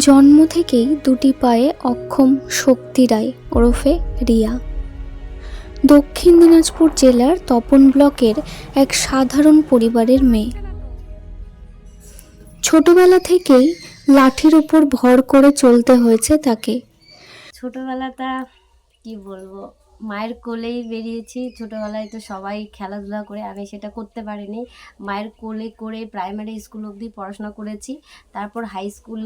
জন্ম থেকেই দুটি পায়ে অক্ষম শক্তি রায় ওরফে রিয়া। দক্ষিণ দিনাজপুর জেলার তপন ব্লকের এক সাধারণ পরিবারের মেয়ে। ছোটবেলা থেকেই লাঠির উপর ভর করে চলতে হয়েছে তাকে। ছোটবেলাটা কি বলব? মায়ের কোলেই বেরিয়েছি। ছোটোবেলায় তো সবাই খেলাধুলা করে আমি সেটা করতে পারিনি। মায়ের কোলে করে প্রাইমারি স্কুল অবধি পড়াশোনা করেছি। তারপর হাই স্কুল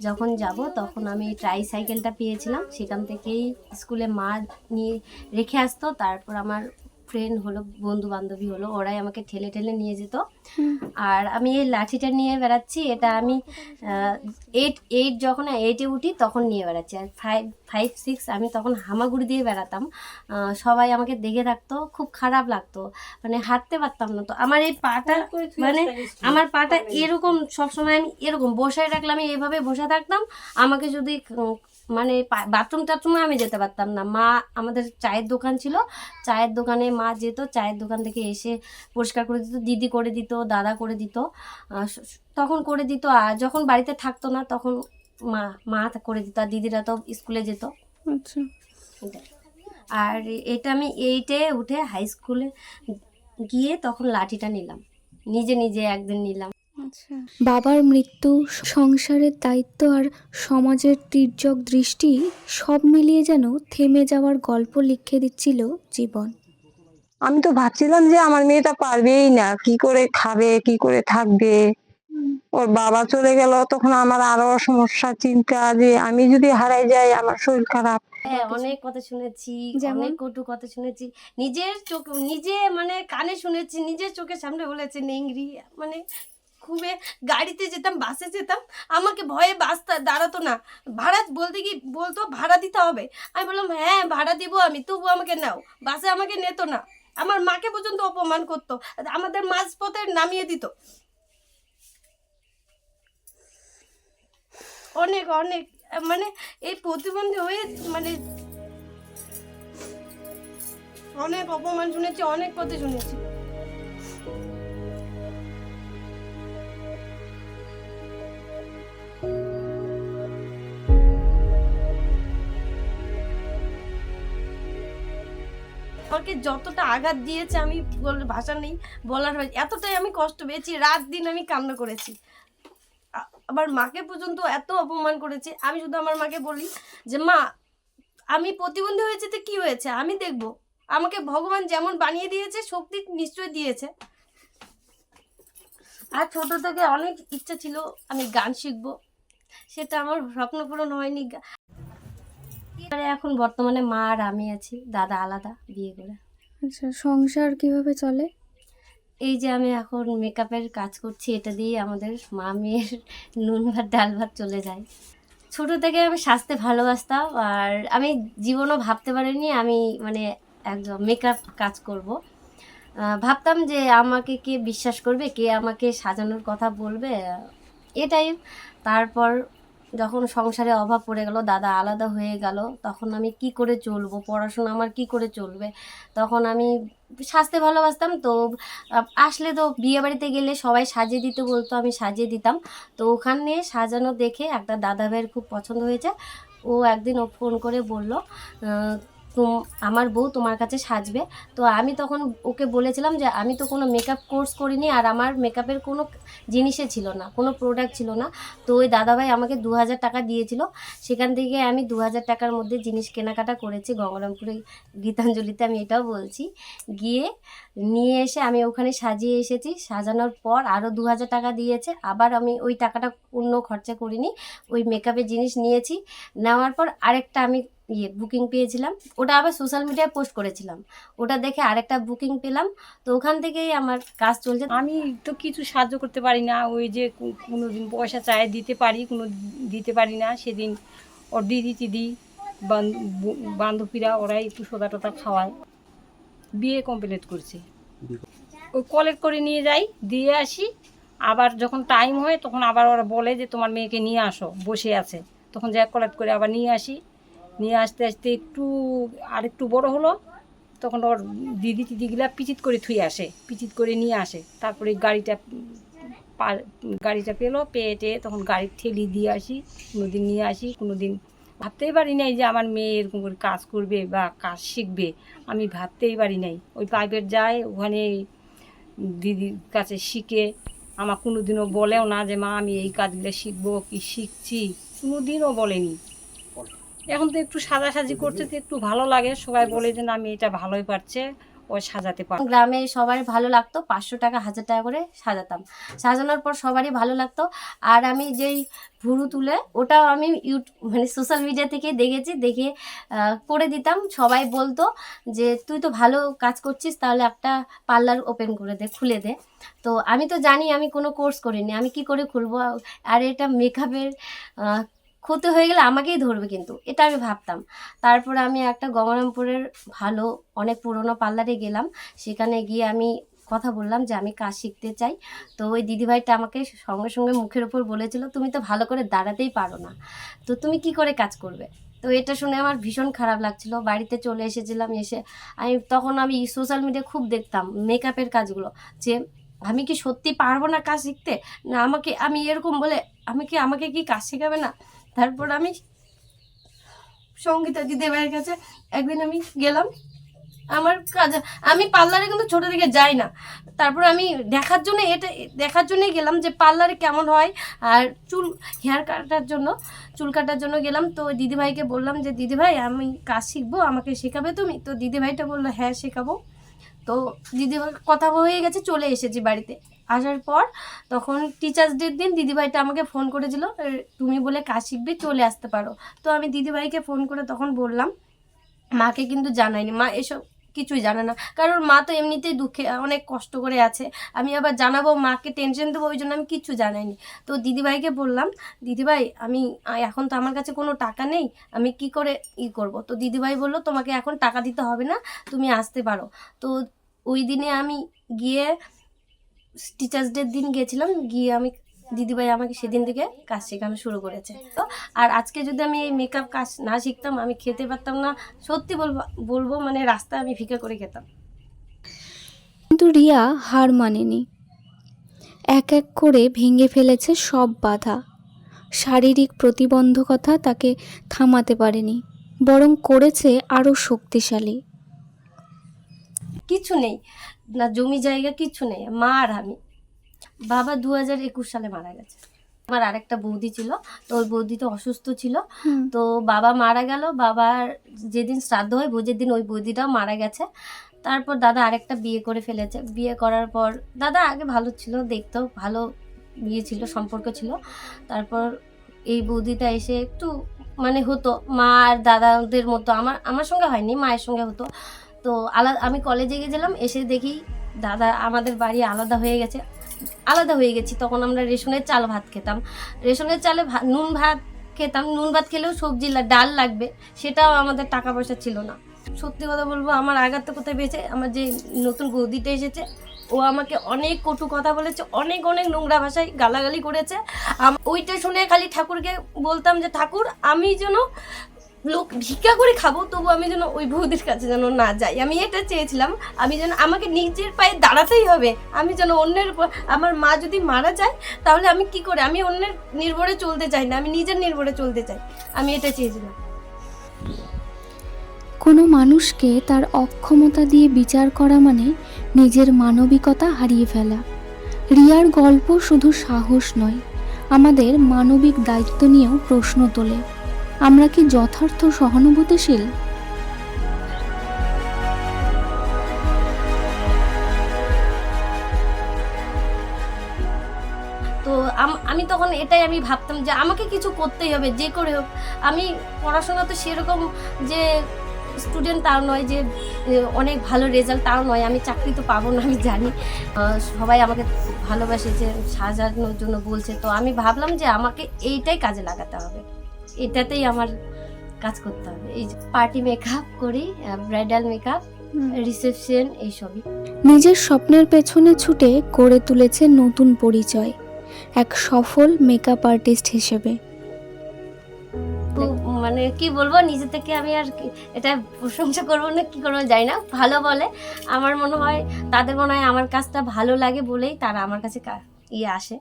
যখন যাব, তখন আমি ট্রাই সাইকেলটা পেয়েছিলাম। সেখান থেকেই স্কুলে মা নিয়ে রেখে আসতো। তারপর আমার ফ্রেন্ড হলো বন্ধু বান্ধবী হলো ওরাই আমাকে ঠেলে ঠেলে নিয়ে যেত। আর আমি এই লাঠিটা নিয়ে বেড়াচ্ছি এটা আমি এইট এইট যখন এইটে উঠি তখন নিয়ে বেড়াচ্ছি। আর ফাইভ ফাইভ সিক্স আমি তখন হামাগুড়ি দিয়ে বেড়াতাম। সবাই আমাকে দেখে থাকতো খুব খারাপ লাগতো। মানে হাঁটতে পারতাম না তো। আমার এই পাটা মানে আমার পাটা এরকম সবসময় আমি এরকম বসায় রাখলে আমি এভাবে বসে থাকতাম। আমাকে যদি মানে বাথরুম টাথরুমে আমি যেতে পারতাম না। মা আমাদের চায়ের দোকান ছিল। চায়ের দোকানে মা যেত চায়ের দোকান থেকে এসে পরিষ্কার করে দিত দিদি করে দিত দাদা করে দিত। তখন করে দিত। আর যখন বাড়িতে থাকতো না তখন মা মা করে দিত আর দিদিরা তো স্কুলে যেত। আচ্ছা। আর এটা আমি এইটে উঠে হাই স্কুলে গিয়ে তখন লাঠিটা নিলাম। নিজে নিজে একদিন নিলাম। বাবার মৃত্যু সংসারের দায়িত্ব আর সমাজের তির্যক দৃষ্টি সব মিলিয়ে যেন থেমে যাওয়ার গল্প লিখে দিচ্ছিল জীবন। আমি তো ভাবছিলাম যে আমার মেয়েটা পারবেই না। কি করে খাবে কি করে থাকবে? ওর বাবা চলে গেল তখন আমার আরও সমস্যা চিন্তা যে আমি যদি হারাই যাই আমার শরীর খারাপ। হ্যাঁ অনেক কথা শুনেছি অনেক কটু কথা শুনেছি। নিজের চোখ নিজে মানে কানে শুনেছি নিজের চোখের সামনে বলেছে নেংরি মানে খুবই গাড়িতে যেতাম, বাসে যেতাম, আমাকে ভয়ে বাস দাঁড়াতো না। ভাড়া বলতে কি, বলতো ভাড়া দিতে হবে। আমি বললাম হ্যাঁ ভাড়া দিব আমি তবু আমাকে নাও, বাসে আমাকে নিত না। আমার মাকে পর্যন্ত অপমান করতো, আমাদের মাঝপথে নামিয়ে দিত। অনেক অনেক মানে এই প্রতিবন্ধী হয়ে মানে অনেক অপমান শুনেছি, অনেক কথা শুনেছি। আমাকে যতটা আঘাত দিয়েছে আমি ভাষা নেই, বলার হয়, এতটাই আমি কষ্ট পেয়েছি, রাত দিন আমি কান্না করেছি। আ- আবার মাকে পর্যন্ত এত অপমান করেছে, আমি শুধু আমার মাকে বলি যে, মা, আমি প্রতিবন্ধী হয়েছে তো কি হয়েছে? আমি দেখব। আমাকে ভগবান যেমন বানিয়ে দিয়েছে, শক্তি নিশ্চয় দিয়েছে। আর ছোট থেকে অনেক ইচ্ছা ছিল আমি গান শিখব। সেটা আমার স্বপ্ন পূরণ হয়নি। এখন বর্তমানে মা আর আমি আছি দাদা আলাদা বিয়ে করে। আচ্ছা সংসার কীভাবে চলে? এই যে আমি এখন মেকআপের কাজ করছি এটা দিয়ে আমাদের মা মেয়ের নুন ভাত ডাল ভাত চলে যায়। ছোট থেকে আমি সাজতে ভালোবাসতাম আর আমি জীবনও ভাবতে পারিনি আমি মানে একজন মেকআপ কাজ করব। ভাবতাম যে আমাকে কে বিশ্বাস করবে কে আমাকে সাজানোর কথা বলবে এটাই। তারপর যখন সংসারে অভাব পড়ে গেল, দাদা আলাদা হয়ে গেল, তখন আমি কি করে চলবো? পড়াশোনা আমার কি করে চলবে? তখন আমি সাজতে ভালোবাসতাম, তো আসলে তো বিয়ে বাড়িতে গেলে সবাই সাজিয়ে দিতে বলতো, আমি সাজিয়ে দিতাম। তো ওখানে সাজানো দেখে একটা দাদা ভাইয়ের খুব পছন্দ হয়েছে। ও একদিন ও ফোন করে বলল তুম- আমার বউ তোমার কাছে সাজবে। তো আমি তখন ওকে বলেছিলাম যে, আমি তো কোনো মেকআপ কোর্স করিনি আর আমার মেকআপের কোনো জিনিসে ছিল না, কোনো প্রোডাক্ট ছিল না। তো ওই দাদাভাই আমাকে দু হাজার টাকা দিয়েছিল। সেখান থেকে আমি দু হাজার টাকার মধ্যে জিনিস কেনাকাটা করেছি গঙ্গারামপুরে গীতাঞ্জলিতে, আমি এটাও বলছি। গিয়ে নিয়ে এসে আমি ওখানে সাজিয়ে এসেছি। সাজানোর পর আরও দু হাজার টাকা দিয়েছে। আবার আমি ওই টাকাটা অন্য খরচা করিনি, ওই মেকআপের জিনিস নিয়েছি। নেওয়ার পর আরেকটা আমি ইয়ে বুকিং পেয়েছিলাম। ওটা আবার সোশ্যাল মিডিয়ায় পোস্ট করেছিলাম। ওটা দেখে আরেকটা বুকিং পেলাম। তো ওখান থেকেই আমার কাজ চলছে। আমি তো কিছু সাহায্য করতে পারি না। ওই যে কোনো দিন পয়সা চায় দিতে পারি, কোনো দিতে পারি না। সেদিন ওর দিদি দিদি বান্ধবীরা ওরাই একটু সোদা টোদা খাওয়ায়। বিয়ে কমপ্লিট করছে। ওই কলেক্ট করে নিয়ে যাই, দিয়ে আসি। আবার যখন টাইম হয়, তখন আবার ওরা বলে যে, তোমার মেয়েকে নিয়ে আসো। বসে আছে। তখন যা কলেক্ট করে আবার নিয়ে আসি। নিয়ে আসতে আসতে একটু আর একটু বড় হলো, তখন ওর দিদি টিদিগুলা পিচিত করে থুই আসে, পিচিত করে নিয়ে আসে। তারপরে গাড়িটা গাড়িটা পেল পেয়ে টেয়ে তখন গাড়ি ঠেলি দিয়ে আসি, কোনোদিন নিয়ে আসি, কোনোদিন ভাবতেই পারি নাই যে আমার মেয়ে এরকম করে কাজ করবে বা কাজ শিখবে। আমি ভাবতেই পারি নাই। ওই প্রাইভেট যায়, ওখানে দিদির কাছে শিখে আমার কোনোদিনও বলেও না যে, মা, আমি এই কাজগুলো শিখব, কি শিখছি? কোনোদিনও বলেনি। এখন তো একটু সাজাসাজি করতে তো একটু ভালো লাগে। সবাই বলে যে, না, আমি এটা ভালোই পারছে, ও সাজাতে পার। গ্রামে সবার ভালো লাগতো, পাঁচশো টাকা, হাজার টাকা করে সাজাতাম। সাজানোর পর সবারই ভালো লাগতো। আর আমি যেই ভুরু তুলে, ওটাও আমি ইউটিউব মানে সোশ্যাল মিডিয়া থেকে দেখেছি, দেখে করে দিতাম। সবাই বলতো যে, তুই তো ভালো কাজ করছিস, তাহলে একটা পার্লার ওপেন করে দে, খুলে দে। তো আমি তো জানি, আমি কোনো কোর্স করিনি। আমি কি করে খুলবো? আর এটা মেকআপের ক্ষতি হয়ে গেলে আমাকেই ধরবে কিন্তু, এটা আমি ভাবতাম। তারপরে আমি একটা গঙ্গারামপুরের ভালো অনেক পুরনো পার্লারে গেলাম, সেখানে গিয়ে আমি কথা বললাম যে আমি কাজ শিখতে চাই। তো ওই দিদিভাইটা আমাকে সঙ্গে সঙ্গে মুখের ওপর বলেছিল, তুমি তো ভালো করে দাঁড়াতেই পারো না। তো তুমি কি করে কাজ করবে? তো এটা শুনে আমার ভীষণ খারাপ লাগছিল। বাড়িতে চলে এসেছিলাম, এসে আমি তখন আমি সোশ্যাল মিডিয়া খুব দেখতাম মেকআপের কাজগুলো, যে আমি কি সত্যি পারব না কাজ শিখতে? না আমাকে, আমি এরকম বলে, আমি কি, আমাকে কি কাজ শেখাবে না? তারপর আমি সঙ্গীতা দিদিভাইয়ের কাছে একদিন আমি গেলাম। আমার কাজ, আমি পার্লারে কিন্তু ছোটো থেকে যাই না। তারপর আমি দেখার জন্য এটা, দেখার জন্যই গেলাম যে পার্লারে কেমন হয় আর চুল হেয়ার কাটার জন্য, চুল কাটার জন্য গেলাম। তো দিদিভাইকে বললাম যে, দিদিভাই, আমি কাজ শিখব, আমাকে শেখাবে তুমি? তো দিদিভাইটা বলল হ্যাঁ শেখাবো। তো দিদিভাই কথা হয়ে গেছে, চলে এসেছি বাড়িতে। আসার পর তখন টিচার্স ডের দিন দিদিভাইটা আমাকে ফোন করেছিল তুমি বলে কাজ শিখবে, চলে আসতে পারো। তো আমি দিদিভাইকে ফোন করে তখন বললাম, মাকে কিন্তু জানাইনি। মা এসব কিছুই জানে না। কারণ মা তো এমনিতেই দুঃখে, অনেক কষ্ট করে আছে। আমি আবার জানাব, মাকে টেনশন দেবো, ওই জন্য আমি কিচ্ছু জানাইনি। তো দিদিভাইকে বললাম, দিদিভাই, আমি এখন তো আমার কাছে কোনো টাকা নেই, আমি কি করে ই করব? তো দিদিভাই বলল, তোমাকে এখন টাকা দিতে হবে না, তুমি আসতে পারো। তো ওই দিনে আমি গিয়ে টিচার্স ডের দিন গিয়েছিলাম গিয়ে আমি দিদিভাই আমাকে সেদিন থেকে কাজ শেখানো শুরু করেছে। তো আর আজকে যদি আমি এই মেকআপ কাজ না শিখতাম আমি খেতে পারতাম না। সত্যি বলব বলব মানে রাস্তায় আমি ভিক্ষা করে খেতাম। কিন্তু রিয়া হার মানেনি। এক এক করে ভেঙে ফেলেছে সব বাধা। শারীরিক প্রতিবন্ধকতা তাকে থামাতে পারেনি বরং করেছে আরও শক্তিশালী। কিছু নেই। না জমি জায়গা কিছু নেই মা আর আমি। বাবা দু হাজার একুশ সালে মারা গেছে। আমার আরেকটা বৌদি ছিল তো ওই বৌদি তো অসুস্থ ছিল। তো বাবা মারা গেল বাবার যেদিন শ্রাদ্ধ হয় ভোজের দিন ওই বৌদিটাও মারা গেছে। তারপর দাদা আরেকটা বিয়ে করে ফেলেছে। বিয়ে করার পর দাদা আগে ভালো ছিল দেখতো ভালো বিয়ে ছিল সম্পর্ক ছিল। তারপর এই বৌদিটা এসে একটু মানে হতো মা আর দাদাদের মতো আমার আমার সঙ্গে হয়নি মায়ের সঙ্গে হতো। তো আলাদা আমি কলেজে গেছিলাম, এসে দেখি দাদা আমাদের বাড়ি আলাদা হয়ে গেছে। আলাদা হয়ে গেছি, তখন আমরা রেশনের চাল ভাত খেতাম। রেশনের চালে নুন ভাত খেতাম, নুন ভাত খেলেও সবজি ডাল লাগবে, সেটাও আমাদের টাকা পয়সা ছিল না। সত্যি কথা বলব, আমার আঘাতটা কোথায় পেয়েছে? আমার যে নতুন বৌদিটা এসেছে, ও আমাকে অনেক কটু কথা বলেছে, অনেক অনেক নোংরা ভাষায় গালাগালি করেছে। ওইটা শুনে খালি ঠাকুরকে বলতাম যে, ঠাকুর, আমি যেন লোক ভিক্ষা করে খাব, তবু আমি যেন ওই বৌদির কাছে যেন না যাই। আমি এটা চেয়েছিলাম, আমি যেন আমাকে নিজের পায়ে দাঁড়াতেই হবে। আমি যেন অন্যের উপর, আমার মা যদি মারা যায়, তাহলে আমি কি করে? আমি অন্যের নির্ভরে চলতে চাই না, আমি নিজের নির্ভরে চলতে চাই। আমি এটা চেয়েছিলাম। কোনো মানুষকে তার অক্ষমতা দিয়ে বিচার করা মানে নিজের মানবিকতা হারিয়ে ফেলা। রিয়ার গল্প শুধু সাহস নয়, আমাদের মানবিক দায়িত্ব নিয়েও প্রশ্ন তোলে। আমরা কি যথার্থ সহানুভূতিশীল? তো আম- আমি তখন এটাই আমি ভাবতাম যে আমাকে কিছু করতেই হবে, যে করে হোক। আমি পড়াশোনা তো সেরকম যে স্টুডেন্ট তাও নয়, যে অনেক ভালো রেজাল্ট তাও নয়, আমি চাকরি তো পাবো না, আমি জানি। সবাই আমাকে ভালোবাসে, যে সাজানোর জন্য বলছে। তো আমি ভাবলাম যে আমাকে এইটাই কাজে লাগাতে হবে। এটাতেই আমার কাজ করতে হবে। এই পার্টি মেকআপ করি ব্রাইডাল মেকআপ রিসেপশন এইসবই। নিজের স্বপ্নের পেছনে ছুটে করে তুলেছে নতুন পরিচয় এক সফল মেকআপ আর্টিস্ট হিসেবে। মানে কি বলব নিজে থেকে আমি আর কি- এটা প্রশংসা করব না কি করব জানি না ভালো বলে। আমার মনে হয় তাদের মনে হয় আমার কাজটা ভালো লাগে বলেই তারা আমার কাছে ইয়ে আসে।